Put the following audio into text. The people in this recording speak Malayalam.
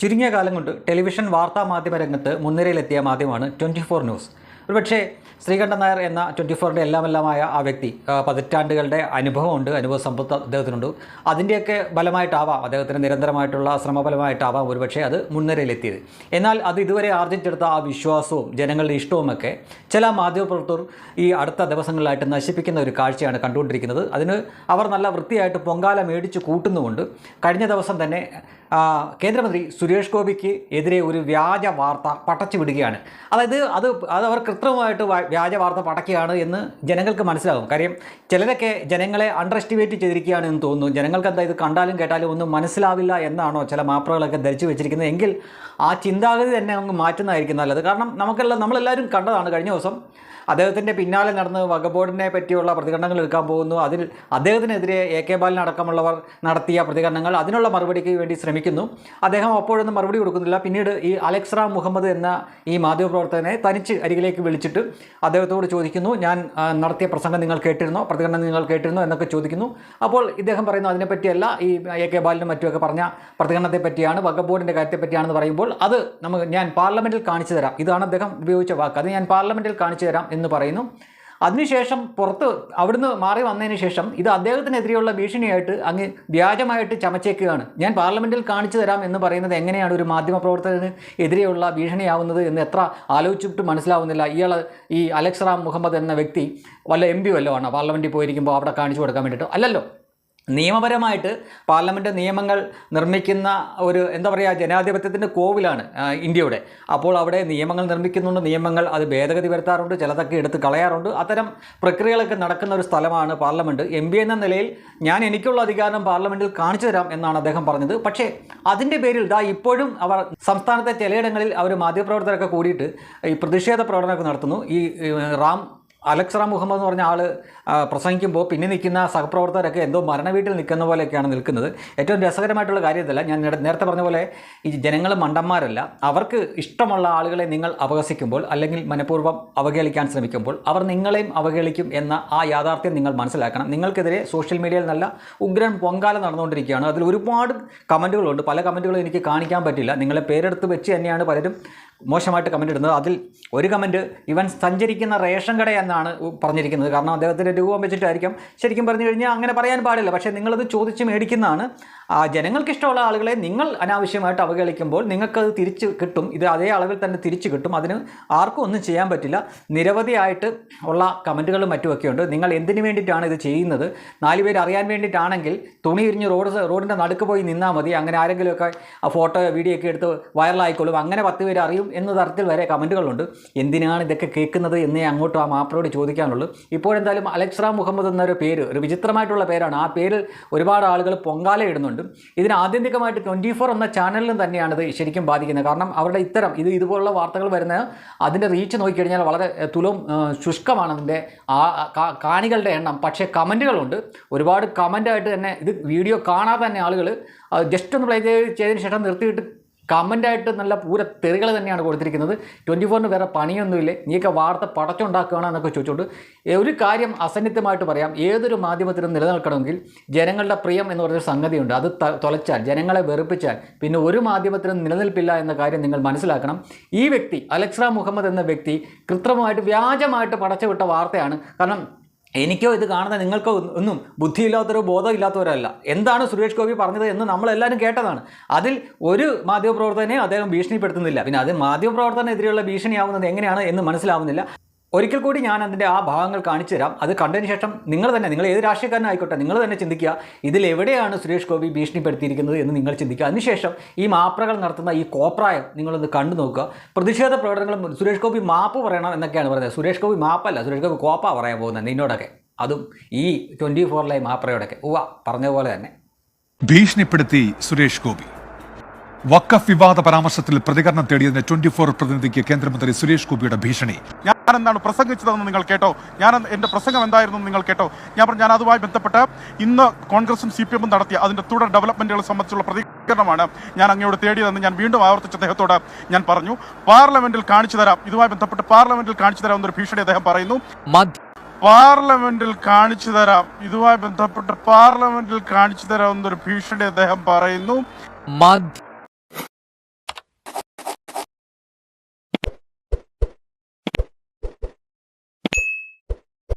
ചുരുങ്ങിയ കാലം കൊണ്ട് ടെലിവിഷൻ വാർത്താ മാധ്യമ രംഗത്ത് മുൻനിരയിലെത്തിയ മാധ്യമമാണ് ട്വന്റി ഫോർ ന്യൂസ്. ഒരുപക്ഷേ ശ്രീകണ്ഠൻ നായർ എന്ന ട്വന്റി ഫോറിന്റെ എല്ലാമെല്ലാമായ ആ വ്യക്തി പതിറ്റാണ്ടുകളുടെ അനുഭവമുണ്ട് അനുഭവ സമ്പത്ത് അദ്ദേഹത്തിനുണ്ട്. അതിന്റെയൊക്കെ ഫലമായിട്ടാവാം അദ്ദേഹത്തിന് നിരന്തരമായിട്ടുള്ള ശ്രമഫലമായിട്ടാവാം ഒരുപക്ഷേ അത് മുൻനിരയിലെത്തിയത്. എന്നാൽ അത് ഇതുവരെ ആർജിച്ചെടുത്ത ആ വിശ്വാസവും ജനങ്ങളുടെ ഇഷ്ടവുമൊക്കെ ചില മാധ്യമപ്രവർത്തകർ ഈ അടുത്ത ദിവസങ്ങളിലായിട്ട് നശിപ്പിക്കുന്ന ഒരു കാഴ്ചയാണ് കണ്ടുകൊണ്ടിരിക്കുന്നത്. അതിന് അവർ നല്ല വൃത്തിയായിട്ട് പൊങ്കാല മേടിച്ച് കൂട്ടുന്നുമുണ്ട്. കഴിഞ്ഞ ദിവസം തന്നെ കേന്ദ്രമന്ത്രി സുരേഷ് ഗോപിക്ക് എതിരെ ഒരു വ്യാജ വാർത്ത പടച്ചു വിടുകയാണ് അതായത് അത് അത് അവർ കൃത്രിമമായിട്ട് വ്യാജ വാർത്ത പടക്കുകയാണ് എന്ന് ജനങ്ങൾക്ക് മനസ്സിലാകും. കാര്യം ചിലരൊക്കെ ജനങ്ങളെ അണ്ടർ എസ്റ്റിമേറ്റ് ചെയ്തിരിക്കുകയാണ് എന്ന് തോന്നുന്നു. ജനങ്ങൾക്ക് എന്താ ഇത് കണ്ടാലും കേട്ടാലും ഒന്നും മനസ്സിലാവില്ല എന്നാണോ ചില മാപ്പറകളൊക്കെ ധരിച്ചു വെച്ചിരിക്കുന്നത്. എങ്കിൽ ആ ചിന്താഗതി തന്നെ അങ്ങ് മാറ്റുന്നതായിരിക്കും നല്ലത്. കാരണം നമുക്കെല്ലാം നമ്മളെല്ലാവരും കണ്ടതാണ് കഴിഞ്ഞ ദിവസം അദ്ദേഹത്തിന്റെ പിന്നാലെ നടന്ന് വകബോർഡിനെ പറ്റിയുള്ള പ്രതികരണങ്ങൾ എടുക്കാൻ പോകുന്നു. അതിൽ അദ്ദേഹത്തിനെതിരെ എ കെ ബാലൻ അടക്കമുള്ളവർ നടത്തിയ പ്രതികരണങ്ങൾ. അതിനുള്ള മറുപടിക്ക് വേണ്ടി ശ്രമിക്കുന്നു. അദ്ദേഹം അപ്പോഴൊന്നും മറുപടി കൊടുക്കുന്നില്ല. പിന്നീട് ഈ അലക്സ് റാം മുഹമ്മദ് എന്ന ഈ മാധ്യമപ്രവർത്തകനെ തനിച്ച് അരികിലേക്ക് വിളിച്ചിട്ട് അദ്ദേഹത്തോട് ചോദിക്കുന്നു ഞാൻ നടത്തിയ പ്രസംഗം നിങ്ങൾ കേട്ടിരുന്നോ? പ്രതികരണം നിങ്ങൾ കേട്ടിരുന്നോ? എന്നൊക്കെ ചോദിക്കുന്നു. അപ്പോൾ ഇദ്ദേഹം പറയുന്നു അതിനെപ്പറ്റിയല്ല ഈ എ കെ ബാലിനും മറ്റുമൊക്കെ പറഞ്ഞ പ്രതികരണത്തെ പറ്റിയാണ് വകബോർഡിന്റെ കാര്യത്തെ പറ്റിയാണെന്ന് പറയുമ്പോൾ അത് നമുക്ക് ഞാൻ പാർലമെന്റിൽ കാണിച്ചു തരാം. ഇതാണ് അദ്ദേഹം ഉപയോഗിച്ച വാക്ക്. അത് ഞാൻ പാർലമെന്റിൽ കാണിച്ചു തരാം എന്ന് പറയുന്നു. അതിനുശേഷം പുറത്ത് അവിടുന്ന് മാറി വന്നതിന് ശേഷം ഇത് അദ്ദേഹത്തിനെതിരെയുള്ള ഭീഷണിയായിട്ട് അങ്ങ് വ്യാജമായിട്ട് ചമച്ചേക്കുകയാണ്. ഞാൻ പാർലമെന്റിൽ കാണിച്ചു തരാം എന്ന് പറയുന്നത് എങ്ങനെയാണ് ഒരു മാധ്യമപ്രവർത്തകന് എതിരെയുള്ള ഭീഷണിയാവുന്നത് എന്ന് എത്ര ആലോചിച്ചിട്ട് മനസ്സിലാവുന്നില്ല. ഇയാൾ ഈ അലക്സ് റാം മുഹമ്മദ് എന്ന വ്യക്തി വല്ല എം പി വല്ലതും ആണോ? പാർലമെന്റിൽ പോയിരിക്കുമ്പോൾ അവിടെ കാണിച്ചു കൊടുക്കാൻ വേണ്ടിയിട്ട്. അല്ലല്ലോ. നിയമപരമായിട്ട് പാർലമെന്റ് നിയമങ്ങൾ നിർമ്മിക്കുന്ന ഒരു എന്താ പറയുക ജനാധിപത്യത്തിന്റെ കോവിലാണ് ഇന്ത്യയുടെ. അപ്പോൾ അവിടെ നിയമങ്ങൾ നിർമ്മിക്കുന്നുണ്ട് നിയമങ്ങൾ അത് ഭേദഗതി വരുത്താറുണ്ട് ചിലതൊക്കെ എടുത്ത് കളയാറുണ്ട്. അത്തരം പ്രക്രിയകളൊക്കെ നടക്കുന്ന ഒരു സ്ഥലമാണ് പാർലമെന്റ് എം എന്ന നിലയിൽ ഞാൻ എനിക്കുള്ള അധികാരം പാർലമെന്റിൽ കാണിച്ചു തരാം എന്നാണ് അദ്ദേഹം പറഞ്ഞത്. പക്ഷേ അതിന്റെ പേരിൽ ദാ ഇപ്പോഴും അവർ സംസ്ഥാനത്തെ ചിലയിടങ്ങളിൽ അവർ മാധ്യമപ്രവർത്തകരൊക്കെ കൂടിയിട്ട് ഈ പ്രതിഷേധ പ്രകടനമൊക്കെ നടത്തുന്നു. ഈ, റാം അലക്സ് റാം മുഹമ്മദ് എന്ന് പറഞ്ഞ ആൾ പ്രസംഗിക്കുമ്പോൾ പിന്നെ നിൽക്കുന്ന സഹപ്രവർത്തകരൊക്കെ എന്തോ മരണവീട്ടിൽ നിൽക്കുന്ന പോലെയൊക്കെയാണ് നിൽക്കുന്നത്. ഏറ്റവും രസകരമായിട്ടുള്ള കാര്യത്തില്ല ഞാൻ നേരത്തെ പറഞ്ഞ പോലെ ഈ ജനങ്ങൾ മണ്ടന്മാരല്ല. അവർക്ക് ഇഷ്ടമുള്ള ആളുകളെ നിങ്ങൾ അപഹസിക്കുമ്പോൾ അല്ലെങ്കിൽ മനഃപൂർവം അവഹേളിക്കാൻ ശ്രമിക്കുമ്പോൾ അവർ നിങ്ങളെയും അവഹേളിക്കും എന്ന ആ യാഥാർത്ഥ്യം നിങ്ങൾ മനസ്സിലാക്കണം. നിങ്ങൾക്കെതിരെ സോഷ്യൽ മീഡിയയിൽ നല്ല ഉഗ്രൻ പൊങ്കാല നടന്നുകൊണ്ടിരിക്കുകയാണ്. അതിൽ ഒരുപാട് കമന്റുകളുണ്ട് പല കമന്റുകളും എനിക്ക് കാണിക്കാൻ പറ്റില്ല. നിങ്ങളെ പേരെടുത്ത് വെച്ച് തന്നെയാണ് പലരും മോശമായിട്ട് കമന്റ് ഇടുന്നത്. അതിൽ ഒരു കമന്റ് ഇവൻ സഞ്ചരിക്കുന്ന റേഷൻ കട എന്നാണ് പറഞ്ഞിരിക്കുന്നത്. കാരണം അദ്ദേഹത്തിന്റെ രൂപം വെച്ചിട്ടായിരിക്കും ശരിക്കും പറഞ്ഞു കഴിഞ്ഞാൽ അങ്ങനെ പറയാൻ പാടില്ല. പക്ഷേ നിങ്ങളത് ചോദിച്ച് മേടിക്കുന്നതാണ്. ആ ജനങ്ങൾക്ക് ഇഷ്ടമുള്ള ആളുകളെ നിങ്ങൾ അനാവശ്യമായിട്ട് അവഗണിക്കുമ്പോൾ നിങ്ങൾക്കത് തിരിച്ച് കിട്ടും. ഇത് അതേ അളവിൽ തന്നെ തിരിച്ചു കിട്ടും. അതിന് ആർക്കും ഒന്നും ചെയ്യാൻ പറ്റില്ല. നിരവധിയായിട്ട് ഉള്ള കമന്റുകളും മറ്റുമൊക്കെ ഉണ്ട്. നിങ്ങൾ എന്തിനു വേണ്ടിയിട്ടാണ് ഇത് ചെയ്യുന്നത്? നാല് പേര് അറിയാൻ വേണ്ടിയിട്ടാണെങ്കിൽ തുണി ഇരിഞ്ഞ് റോഡ് റോഡിന്റെ നടുക്ക് പോയി നിന്നാൽ മതി. അങ്ങനെ ആരെങ്കിലുമൊക്കെ ആ ഫോട്ടോ വീഡിയോ ഒക്കെ എടുത്ത് വൈറലായിക്കോളും. അങ്ങനെ പത്ത് പേര് അറിയും എന്ന തരത്തിൽ വരെ കമന്റുകളുണ്ട്. എന്തിനാണ് ഇതൊക്കെ കേൾക്കുന്നത് എന്നേ അങ്ങോട്ട് ആ മാപ്പിളോട് ചോദിക്കാനുള്ളൂ. ഇപ്പോഴെന്തായാലും അലക്സ്ര മുഹമ്മദ് എന്നൊരു പേര് ഒരു വിചിത്രമായിട്ടുള്ള പേരാണ്. ആ പേരിൽ ഒരുപാട് ആളുകൾ പൊങ്കാല ഇടുന്നുണ്ട്. ഇതിന് ആത്യന്തികമായിട്ട് ട്വന്റി ഫോർ എന്ന ചാനലിലും തന്നെയാണ് ഇത് ശരിക്കും ബാധിക്കുന്നത്. കാരണം അവരുടെ ഇത്തരം ഇത് ഇതുപോലുള്ള വാർത്തകൾ വരുന്ന അതിന്റെ റീച്ച് നോക്കിക്കഴിഞ്ഞാൽ വളരെ തുലവും ശുഷ്കമാണ് അതിന്റെ ആ കാണികളുടെ എണ്ണം. പക്ഷേ കമന്റുകളുണ്ട് ഒരുപാട് കമന്റായിട്ട് തന്നെ ഇത് വീഡിയോ കാണാതെ തന്നെ ആളുകൾ ജസ്റ്റ് ഒന്ന് പ്ലേ ചെയ്ത് ചെയ്തതിന് ശേഷം നിർത്തിയിട്ട് കമന്റായിട്ട് നല്ല പൂര തെറികൾ തന്നെയാണ് കൊടുത്തിരിക്കുന്നത്. ട്വന്റി ഫോറിന് വേറെ പണിയൊന്നുമില്ലേ? നീയൊക്കെ വാർത്ത പടച്ചുണ്ടാക്കുകയാണ് എന്നൊക്കെ ചോദിച്ചുകൊണ്ട് ഒരു കാര്യം അസന്നിധ്യമായിട്ട് പറയാം. ഏതൊരു മാധ്യമത്തിനും നിലനിൽക്കണമെങ്കിൽ ജനങ്ങളുടെ പ്രിയം എന്ന് പറഞ്ഞൊരു സംഗതിയുണ്ട്. അത് തുലച്ചാൽ ജനങ്ങളെ വെറുപ്പിച്ചാൽ പിന്നെ ഒരു മാധ്യമത്തിനും നിലനിൽപ്പില്ല എന്ന കാര്യം നിങ്ങൾ മനസ്സിലാക്കണം. ഈ വ്യക്തി അലക്സ്ര മുഹമ്മദ് എന്ന വ്യക്തി കൃത്രിമമായിട്ട് വ്യാജമായിട്ട് പടച്ചുവിട്ട വാർത്തയാണ്. കാരണം എനിക്കോ ഇത് കാണുന്ന നിങ്ങൾക്കോ ഒന്നും ബുദ്ധിയില്ലാത്തവരോ ബോധമില്ലാത്തവരോ അല്ല എന്താണ് സുരേഷ് ഗോപി പറഞ്ഞത് എന്ന് നമ്മളെല്ലാവരും കേട്ടതാണ്. അതിൽ ഒരു മാധ്യമപ്രവർത്തകനെ അദ്ദേഹം ഭീഷണിപ്പെടുത്തുന്നില്ല. പിന്നെ അത് മാധ്യമപ്രവർത്തനെതിരെയുള്ള ഭീഷണിയാവുന്നത് എങ്ങനെയാണ് എന്ന് മനസ്സിലാവുന്നില്ല. ഒരിക്കൽ കൂടി ഞാൻ അതിന്റെ ആ ഭാഗങ്ങൾ കാണിച്ചു തരാം. അത് കണ്ടതിന് ശേഷം നിങ്ങൾ തന്നെ നിങ്ങൾ ഏത് രാഷ്ട്രീയക്കാരനായിക്കോട്ടെ നിങ്ങൾ തന്നെ ചിന്തിക്കുക ഇതിൽ എവിടെയാണ് സുരേഷ് ഗോപി ഭീഷണിപ്പെടുത്തിയിരിക്കുന്നത് എന്ന് നിങ്ങൾ ചിന്തിക്കുക. അതിനുശേഷം ഈ മാപ്രകൾ നടത്തുന്ന ഈ കോപ്രായം നിങ്ങളൊന്ന് കണ്ടു നോക്കുക. പ്രതിഷേധ പ്രകടനങ്ങളും സുരേഷ് ഗോപി മാപ്പ് പറയണം എന്നൊക്കെയാണ് പറയുന്നത്. സുരേഷ് ഗോപി മാപ്പല്ല സുരേഷ് ഗോപി കോപ്പ പറയാൻ പോകുന്നത് നിന്നോടൊക്കെ. അതും ഈ ട്വന്റി ഫോറിലെ മാപ്രയോടൊക്കെ. ഉവ പറഞ്ഞ പോലെ തന്നെ. ഭീഷണിപ്പെടുത്തി സുരേഷ് ഗോപി. വക്കഫ് വിവാദ പരാമർശത്തിൽ പ്രതികരണം തേടിയതിന് ട്വന്റി ഫോർ പ്രതിനിധിക്ക് കേന്ദ്രമന്ത്രി സുരേഷ് ഗോപിയുടെ ഭീഷണി. ഞാൻ എന്താണ് പ്രസംഗിച്ചതെന്ന് നിങ്ങൾ കേട്ടോ? ഞാൻ എന്റെ പ്രസംഗം എന്തായിരുന്നു നിങ്ങൾ കേട്ടോ? ഞാൻ പറഞ്ഞു ഞാൻ അതുമായി ബന്ധപ്പെട്ട് ഇന്ന് കോൺഗ്രസും സി പി എമ്മും നടത്തിയ അതിന്റെ തുടർ ഡെവലപ്മെന്റുകളെ സംബന്ധിച്ചുള്ള പ്രതികരണമാണ് ഞാൻ അങ്ങയോട് തേടിയതെന്ന് ഞാൻ വീണ്ടും ആവർത്തിച്ച അദ്ദേഹത്തോട് ഞാൻ പറഞ്ഞു. പാർലമെന്റിൽ കാണിച്ചു തരാം. ഇതുമായി ബന്ധപ്പെട്ട് പാർലമെന്റിൽ കാണിച്ചു തരാം എന്നൊരു ഭീഷണി അദ്ദേഹം പറയുന്നു. പാർലമെന്റിൽ കാണിച്ചു തരാം. ഇതുമായി ബന്ധപ്പെട്ട് പാർലമെന്റിൽ കാണിച്ചു തരാം എന്നൊരു ഭീഷണി അദ്ദേഹം പറയുന്നു.